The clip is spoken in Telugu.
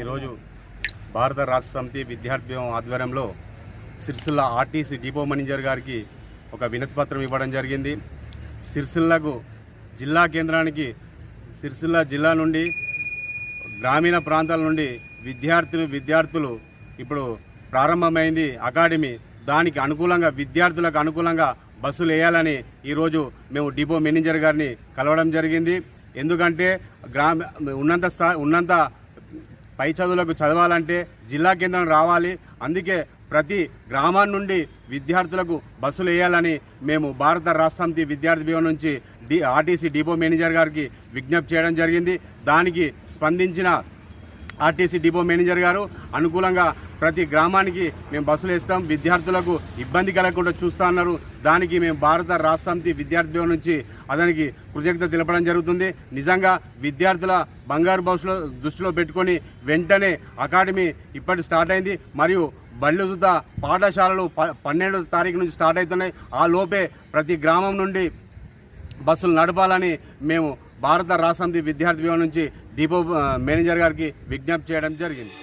ఈరోజు భారత రాష్ట్ర సమితి విద్యార్థి ఆధ్వర్యంలో సిరిసిల్ల ఆర్టీసీ డిపో మేనేజర్ గారికి ఒక వినతిపత్రం ఇవ్వడం జరిగింది. సిరిసిల్లకు జిల్లా కేంద్రానికి సిరిసిల్ల జిల్లా నుండి గ్రామీణ ప్రాంతాల నుండి విద్యార్థులు విద్యార్థులు ఇప్పుడు ప్రారంభమైంది. అకాడమీ దానికి అనుకూలంగా విద్యార్థులకు అనుకూలంగా బస్సులు వేయాలని ఈరోజు మేము డిపో మేనేజర్ గారిని కలవడం జరిగింది. ఎందుకంటే గ్రామ ఉన్నంత స్థా ఉన్నంత పై చదువులకు చదవాలంటే జిల్లా కేంద్రం రావాలి. అందుకే ప్రతి గ్రామం నుండి విద్యార్థులకు బస్సులు వేయాలని మేము భారత రాష్ట్ర విద్యార్థి విభాగం నుంచి డి ఆర్టీసీ డిపో మేనేజర్ గారికి విజ్ఞప్తి చేయడం జరిగింది. దానికి స్పందించిన ఆర్టీసీ డిపో మేనేజర్ గారు. అనుకూలంగా ప్రతి గ్రామానికి మేము బస్సులు వేస్తాం. విద్యార్థులకు ఇబ్బంది కలగకుండా చూస్తా అన్నారు. దానికి మేము భారత రాష్ట్ర సమితి విద్యార్థి నుంచి అతనికి కృతజ్ఞత తెలపడం జరుగుతుంది. నిజంగా విద్యార్థుల బంగారు భవిష్యత్తు దృష్టిలో పెట్టుకొని వెంటనే అకాడమీ ఇప్పటి స్టార్ట్ అయింది. మరియు బళ్ళు సుత పాఠశాలలు ప పన్నెండు తారీఖు నుంచి స్టార్ట్ అవుతున్నాయి. ఆ లోపే ప్రతి గ్రామం నుండి బస్సులు నడపాలని మేము భారత రాసంది విద్యార్థి విభాగం నుంచి డిపో మేనేజర్ గారికి విజ్ఞప్తి చేయడం జరిగింది.